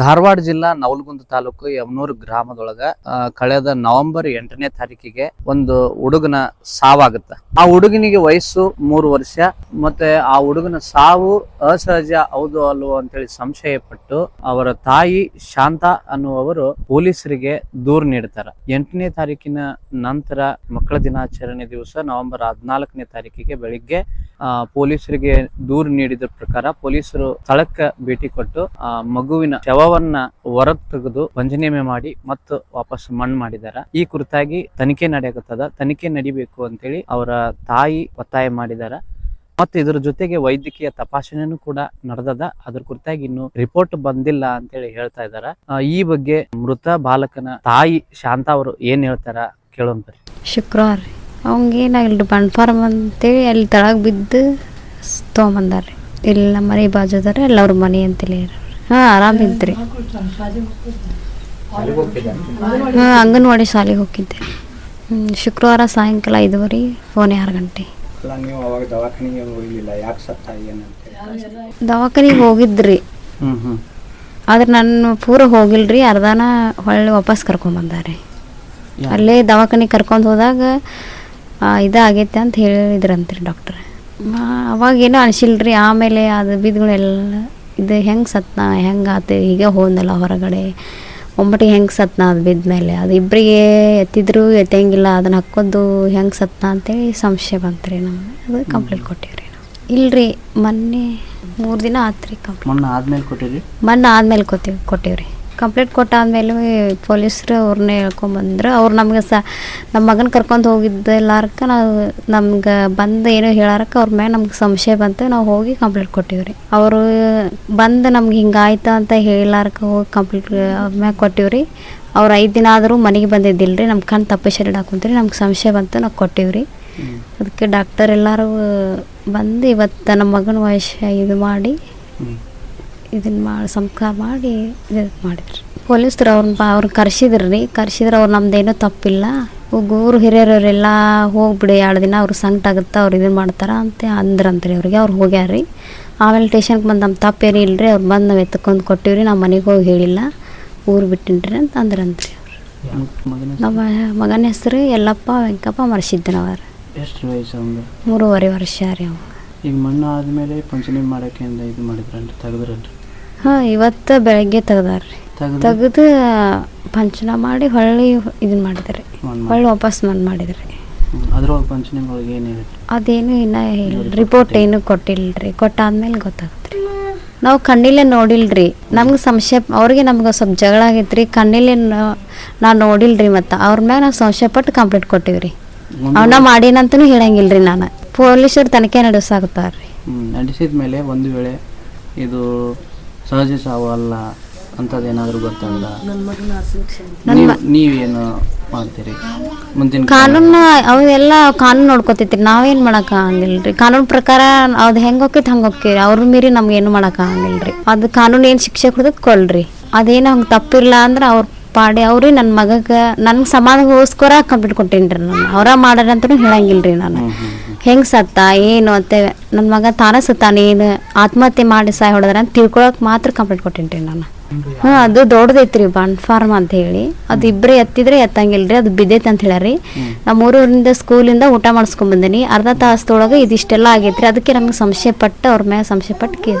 ಧಾರವಾಡ ಜಿಲ್ಲಾ ನವಲಗುಂದ ತಾಲೂಕು ಯಮನೂರು ಗ್ರಾಮದೊಳಗ ಕಳೆದ ನವೆಂಬರ್ ಎಂಟನೇ ತಾರೀಕಿಗೆ ಒಂದು ಹುಡುಗನ ಸಾವಾಗುತ್ತ. ಆ ಹುಡುಗನಿಗೆ ವಯಸ್ಸು ಮೂರು ವರ್ಷ, ಮತ್ತೆ ಆ ಹುಡುಗನ ಸಾವು ಅಸಹಜ, ಹೌದು ಅಲ್ವೋ ಅಂತೇಳಿ ಸಂಶಯ ಪಟ್ಟು ಅವರ ತಾಯಿ ಶಾಂತ ಅನ್ನುವರು ಪೊಲೀಸರಿಗೆ ದೂರು ನೀಡ್ತಾರ. ಎಂಟನೇ ತಾರೀಕಿನ ನಂತರ ಮಕ್ಕಳ ದಿನಾಚರಣೆ ದಿವಸ ನವೆಂಬರ್ ಹದಿನಾಲ್ಕನೇ ತಾರೀಕಿಗೆ ಬೆಳಿಗ್ಗೆ ಪೊಲೀಸರಿಗೆ ದೂರು ನೀಡಿದ ಪ್ರಕಾರ ಪೊಲೀಸರು ಸ್ಥಳಕ್ಕೆ ಭೇಟಿ ಕೊಟ್ಟು ಮಗುವಿನ ಶವವನ್ನ ಹೊರಗ್ ತೆಗೆದು ವಂಜನೆಮೆ ಮಾಡಿ ಮತ್ತು ವಾಪಸ್ ಮಣ್ಣು ಮಾಡಿದಾರ. ಈ ಕುರಿತಾಗಿ ತನಿಖೆ ನಡೆಯಕತ್ತದ. ತನಿಖೆ ನಡಿಬೇಕು ಅಂತೇಳಿ ಅವರ ತಾಯಿ ಒತ್ತಾಯ ಮಾಡಿದಾರ. ಮತ್ತು ಇದರ ಜೊತೆಗೆ ವೈದ್ಯಕೀಯ ತಪಾಸಣೆನೂ ಕೂಡ ನಡೆದದ. ಅದ್ರ ಕುರಿತಾಗಿ ಇನ್ನು ರಿಪೋರ್ಟ್ ಬಂದಿಲ್ಲ ಅಂತೇಳಿ ಹೇಳ್ತಾ ಇದಾರ. ಈ ಬಗ್ಗೆ ಮೃತ ಬಾಲಕನ ತಾಯಿ ಶಾಂತ ಅವರು ಏನ್ ಹೇಳ್ತಾರ ಕೇಳೋಣ ಶುಕ್ರವಾರ ಅವಂಗೇನಾಗಿಲ್ಲ ಬಣ್ಫಾರ್ಮ್ ಅಂತೇಳಿ ಅಲ್ಲಿ ತಳಗ್ ಬಿದ್ದು ತೊಗೊಂಬಂದಾರ್ರಿ. ಇಲ್ಲಿ ಮನೆ ಬಾಜು ಅದಾರ ಎಲ್ಲ ಅವ್ರ ಮನೆ ಅಂತೇಳಿ ಹಾಂ ಆರಾಮಿದ್ರಿ ಹಾಂ ಅಂಗನವಾಡಿ ಶಾಲೆಗೆ ಹೋಗಿದ್ದೆ. ಶುಕ್ರವಾರ ಸಾಯಂಕಾಲ ಐದುವರೆ ಫೋನ್ ಆರು ಗಂಟೆ. ದವಾಖಾನೆಗೆ ಹೋಗಿದ್ರಿ. ಆದ್ರೆ ನಾನು ಪೂರ ಹೋಗಿಲ್ರಿ ಅರ್ಧನ ಹೊಳ್ಳಿ ವಾಪಸ್ ಕರ್ಕೊಂಬಂದಾರೆ ಅಲ್ಲೇ ದವಾಖಾನಿಗೆ ಕರ್ಕೊಂಡು ಹೋದಾಗ ಇದಾಗೈತೆ ಅಂತ ಹೇಳಿದ್ರಂತ್ರಿ ಡಾಕ್ಟ್ರ್. ಅವಾಗ ಏನೋ ಅನಿಸಿಲ್ರಿ ಆಮೇಲೆ ಅದು ಬಿದ್ದುಗಳೆಲ್ಲ ಇದು ಹೆಂಗೆ ಸತ್ನ ಹೆಂಗೆ ಆತು? ಹೀಗೆ ಹೋದ್ನಲ್ಲ ಹೊರಗಡೆ. ಒಮ್ಮಟಿಗೆ ಹೆಂಗೆ ಸತ್ನ ಅದು ಬಿದ್ದ ಮೇಲೆ ಅದು ಇಬ್ಬರಿಗೆ ಎತ್ತಿದ್ರು ಎತ್ತಂಗಿಲ್ಲ ಅದನ್ನು ಹಾಕೋದು ಹೆಂಗೆ ಸತ್ನ ಅಂತೇಳಿ ಸಂಶಯ ಬಂತು ರೀ ನಮ್ಗೆ. ಅದು ಕಂಪ್ಲೇಂಟ್ ಕೊಟ್ಟಿವ್ರಿ ನಾವು. ಇಲ್ರಿ ಮೊನ್ನೆ ಮೂರು ದಿನ ಆತ್ರಿ ಕಂಪ್ಲೇಂಟ್ ಮೊನ್ನೆ ಆದ್ಮೇಲೆ ಕೊಟ್ಟಿರಿ? ಮೊನ್ನೆ ಆದ್ಮೇಲೆ ಕೊಟ್ಟಿವಿ ಕೊಟ್ಟಿವ್ರಿ ಕಂಪ್ಲೇಂಟ್ ಕೊಟ್ಟಾದ್ಮೇಲೆ ಪೊಲೀಸರು ಅವ್ರನ್ನೇ ಹೇಳ್ಕೊಂಬಂದ್ರು. ಅವ್ರು ನಮ್ಗೆ ಸ ನಮ್ಮ ಮಗನ ಕರ್ಕೊಂಡು ಹೋಗಿದ್ದೆಲ್ಲಾರಕ್ಕ ನಾವು ನಮ್ಗೆ ಬಂದು ಏನೋ ಹೇಳಾರಕ್ಕೆ ಅವ್ರ ಮೇಲೆ ನಮ್ಗೆ ಸಂಶಯ ಬಂತು ನಾವು ಹೋಗಿ ಕಂಪ್ಲೇಂಟ್ ಕೊಟ್ಟಿವ್ರಿ. ಅವರು ಬಂದು ನಮ್ಗೆ ಹಿಂಗಾಯ್ತು ಅಂತ ಹೇಳಾರಕ್ಕೆ ಹೋಗಿ ಕಂಪ್ಲೇಂಟ್ ಅವ್ರ ಮ್ಯಾಗ ಕೊಟ್ಟಿವ್ರಿ. ಅವ್ರು ಐದು ದಿನ ಆದರೂ ಮನೆಗೆ ಬಂದಿದ್ದಿಲ್ಲ ರೀ ನಮ್ಮ ಕಣ್ಣು ತಪ್ಪ ಶರೀರ ಹಾಕೊಂತೀರಿ ನಮ್ಗೆ ಸಂಶಯ ಬಂತು ನಾವು ಕೊಟ್ಟಿವ್ರಿ. ಅದಕ್ಕೆ ಡಾಕ್ಟರ್ ಎಲ್ಲರೂ ಬಂದು ಇವತ್ತು ನಮ್ಮ ಮಗನ ವಯಸ್ಸು ಇದು ಮಾಡಿ ಇದನ್ನ ಮಾಡಿ ಸಂಸ್ಕಾರ ಮಾಡಿ ಇದು ಮಾಡಿದ್ರಿ. ಪೊಲೀಸರು ಅವ್ರನ್ನ ಬಾ ಅವ್ರನ್ನ ಕರ್ಸಿದ್ರು ರೀ. ಕರ್ಸಿದ್ರೆ ಅವ್ರು ನಮ್ದೇನೂ ತಪ್ಪಿಲ್ಲ. ಊರು ಹಿರಿಯರವರೆಲ್ಲ ಹೋಗ್ಬಿಡಿ ಎರಡು ದಿನ ಅವ್ರು ಸಂಕಟ ಆಗುತ್ತೆ ಅವ್ರು ಇದನ್ನ ಮಾಡ್ತಾರ ಅಂತ ಅಂದ್ರಂತ್ರಿ ಅವ್ರಿಗೆ. ಅವ್ರು ಹೋಗ್ಯಾರ ರೀ. ಆಮೇಲೆ ಟೇಷನ್ಗೆ ಬಂದು ನಮ್ಮ ತಪ್ಪೇನು ಇಲ್ಲರಿ ಅವ್ರು ಬಂದು ನಾವು ಎತ್ತಕೊಂಡು ಕೊಟ್ಟಿವ್ರಿ. ನಮ್ಮ ಮನೆಗೆ ಹೋಗಿ ಹೇಳಿಲ್ಲ. ಊರು ಬಿಟ್ಟಿನ್ರಿ ಅಂತ ಅಂದ್ರಂತ್ರಿ ಅವ್ರು. ನಮ್ಮ ಮಗನ ಹೆಸರು ಎಲ್ಲಪ್ಪ ವೆಂಕಪ್ಪ ಮರ್ಸಿದ್ದನವರ. ಎಷ್ಟು ವಯಸ್ಸು ಮೂರುವರೆ ವರ್ಷ ರೀ ಅವ ಈಗ ಮಣ್ಣು ಆದಮೇಲೆ ಪಂಚಮಿ ಮಾಡಕ್ಕೆ ಅಂತ ಇದು ಮಾಡಿದ್ರನ್ರಿ ತೆಗೆದ್ರನ್ರಿ ಹಾಂ ಇವತ್ತು ಬೆಳಗ್ಗೆ ತೆಗ್ದಾರ್ರಿ. ತೆಗೆದು? ಪಂಚನ ಮಾಡಿ ಹೊಳ್ಳಿ ಇದನ್ನ ಮಾಡಿದ್ರಿ. ಹೊಳ್ಳಿ ವಾಪಸ್ ಮನ್ ಮಾಡಿದ್ರಿ. ಅದ್ರೊಳಗೆ ಅದೇನು ಇನ್ನ ಹೇಳಿಲ್ಲ ರಿಪೋರ್ಟ್ ಏನು ಕೊಟ್ಟಿಲ್ರಿ. ಕೊಟ್ಟಾದ್ಮೇಲೆ ಗೊತ್ತಾಗತ್ರಿ. ನಾವು ಕಣ್ಣಿಲ್ಲೇ ನೋಡಿಲ್ರಿ. ನಮ್ಗೆ ಸಂಶಯ ಅವ್ರಿಗೆ ನಮ್ಗೆ ಸ್ವಲ್ಪ ಜಗಳ ಆಗೈತ್ರಿ. ಕಣ್ಣಿಲ್ಲೇ ನಾನು ನೋಡಿಲ್ರಿ ಮತ್ತು. ಅವ್ರ ಮ್ಯಾಗ ನಾವು ಸಂಶಯ ಪಟ್ಟು ಕಂಪ್ಲೇಂಟ್ ಕೊಟ್ಟಿವ್ರಿ. ಅವನ್ನ ಮಾಡೇನಂತನೂ ಹೇಳಂಗಿಲ್ರಿ ನಾನು. ಪೊಲೀಸರು ತನಿಖೆ ನಡೆಸಾಗುತ್ತಾರ್ರಿ ನಡೆಸಿದ ಮೇಲೆ ಒಂದು ವೇಳೆ ಇದು ಸಹಜ ಸಾವು ಅಲ್ಲ ಅಂತದೇನಾದ್ರೂ ಗೊತ್ತಾಗಲ್ಲ ನೀವು ನೀವೇನು ಮಾಡ್ತೀರಿ? ಮುಂದಿನ ಕಾನೂನು ಅವೆಲ್ಲ ಕಾನೂನು ನೋಡ್ಕೊತೈತ್ರಿ ನಾವೇನು ಮಾಡಕ್ ಆಗಂಗಿಲ್ರಿ? ಕಾನೂನು ಪ್ರಕಾರ ಅದು ಹೆಂಗೆ ಹೋಗ್ತೈತೆ ಹಂಗೆ ಹೋಗ್ತೀರಿ ಅವ್ರ ಮೀರಿ ನಮ್ಗೆ ಏನು ಮಾಡಕ್ ಆಗಂಗಿಲ್ರಿ? ಅದು ಕಾನೂನು ಏನು ಶಿಕ್ಷೆ ಕೊಡ್ತೈತೆ ಕೊಲ್ರಿ ಅದೇನು ಹಂಗೆ ತಪ್ಪಿಲ್ಲ ಅಂದ್ರೆ ಅವ್ರ ಪಾಡಿ ಅವ್ರಿ ನನ್ನ ಮಗಗೆ ನನ್ಗೆ ಸಮಾಧಾನಗೋಸ್ಕರ ಕಂಪ್ಲೀಟ್ ಕೊಟ್ಟೇನಿ ರೀ ನಾನು. ಅವರ ಮಾಡ್ಯಾರ ಅಂತಲೂ ಹೇಳಂಗಿಲ್ರಿ ನಾನು. ಹೆಂಗೆ ಸತ್ತ ಏನು ಅಂತ. ನನ್ನ ಮಗ ತಾನ ಸತ್ತ ನೀನು ಆತ್ಮಹತ್ಯೆ ಮಾಡಿ ಸಾಯ್ ಹೊಡೆದ್ರೆ ಅಂತ ತಿಳ್ಕೊಳಕ್ ಮಾತ್ರ ಕಂಪ್ಲೀಟ್ ಕೊಟ್ಟಿನಿ ನಾನು. ಹಾಂ ಅದು ದೊಡ್ಡದೈತ್ರಿ ಬಾಂಡ್ ಫಾರ್ಮ್ ಅಂತ ಹೇಳಿ. ಅದು ಇಬ್ಬರೇ ಎತ್ತಿದ್ರೆ ಎತ್ತಂಗಿಲ್ರಿ ಅದು ಬಿದ್ದೈತೆ ಅಂತ ಹೇಳಾರಿ. ನಮ್ಮ ಊರಿಂದ ಸ್ಕೂಲಿಂದ ಊಟ ಮಾಡಿಸ್ಕೊಂಡ್ ಬಂದಿನಿ. ಅರ್ಧ ತಾಸದೊಳಗೆ ಇದಿಷ್ಟೆಲ್ಲ ಆಗೈತ್ರಿ. ಅದಕ್ಕೆ ನಮ್ಗೆ ಸಂಶಯ ಪಟ್ಟು ಅವ್ರ ಮ್ಯಾಗ ಸಂಶಯ ಪಟ್ಟು ಕೇ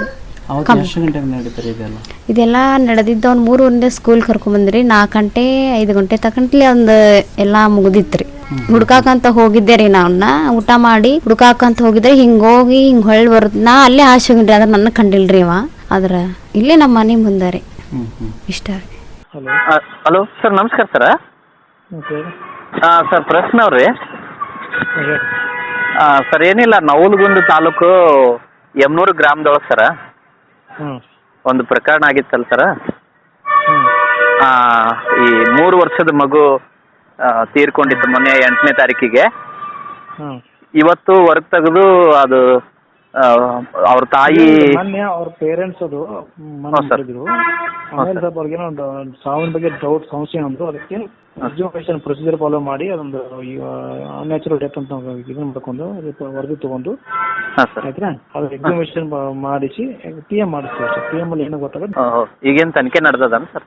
ಇದೆಲ್ಲ? ನಡೆದಿದ್ದ ಅವ್ನು ಮೂರು ಸ್ಕೂಲ್ ಸ್ಕೂಲ್ ಕರ್ಕೊಂಬಂದ್ರಿ ನಾಲ್ಕು ಗಂಟೆ ಐದು ಗಂಟೆ ತಕಂಟ್ಲಿ ಒಂದು ಎಲ್ಲ ಮುಗ್ದಿತ್ರಿ. ಹುಡ್ಕಾಕಂತ ಹೋಗಿದ್ದೆ ರೀ ನಾವನ್ನ ಊಟ ಮಾಡಿ ಹುಡ್ಕಾಕಂತ ಹೋಗಿದ್ರೆ ಹಿಂಗೆ ಹೋಗಿ ಹಿಂಗೆ ಹೊಳ್ಳಿ ಬರುತ್ತೆ ನಾ ಅಲ್ಲೇ ಆಶೆ ಹೋಗಿದ್ರಿ ಅದ್ರ ನನ್ನ ಕಂಡಿಲ್ರಿ ಅವ ಆದ್ರ ಇಲ್ಲೇ ನಮ್ಮ ಮನೆ ಮುಂದೆ ರೀ. ಇಷ್ಟ ರೀ. ಹಲೋ. ಸರ್ ನಮಸ್ಕಾರ ಸರ್. ಸರ್ ಪ್ರಶ್ನವ್ರಿ ಸರ್ ಏನಿಲ್ಲ ನವಲಗುಂದ ತಾಲೂಕು ಯಮನೂರು ಗ್ರಾಮದೊಳಗೆ ಸರ. ಹ್ಞೂ ಒಂದು ಪ್ರಕರಣ ಆಗಿತ್ತಲ್ಲ ಸರ. ಈ ಮೂರು ವರ್ಷದ ಮಗು ತೀರ್ಕೊಂಡಿತ್ತು ಮೊನ್ನೆ ಎಂಟನೇ ತಾರೀಕಿಗೆ. ಹ್ಮ್. ಇವತ್ತು ವರ್ಕ್ ತೆಗೆದು ಅದು ಅವ್ರ ತಾಯಿ ಮೊನ್ನೆ ಅವ್ರ ಪೇರೆಂಟ್ಸ್ ಅದು ಮನೆ ಹೌದ್ ಸರ್. ಮಾಡಿದ್ರು ಆಮೇಲೆ ಸ್ವಲ್ಪ ಅವ್ರಿಗೆ ಒಂದು ಸಾವಿನ ಬಗ್ಗೆ ಡೌಟ್ ಸಮಸ್ಯೆ ಅಂದ್ರು ಅದಕ್ಕೆ ಎಜುಕೇಶನ್ ಪ್ರೊಸೀಜರ್ ಫಾಲೋ ಮಾಡಿ ಅದೊಂದು ಅನ್ಯಾಚುರಲ್ ಡೆತ್ ಅಂತ ಇದನ್ನ ಮಾಡ್ಕೊಂಡು ಅದಕ್ಕೆ ವರದಿ ತಗೊಂಡು. ಹಾಂ ಸರ್. ಆಯ್ತಾ? ಅದು ಎಕ್ಸಾಮಿನೇಷನ್ ಮಾಡಿಸಿ ಪಿ ಎಂ ಮಾಡಿಸ್ತೀವಿ ಪಿ ಎಂ ಅಲ್ಲಿ ಏನೋ ಗೊತ್ತಾಗುತ್ತೆ ಈಗೇನು ತನಿಖೆ ನಡೆದದನ ಸರ್?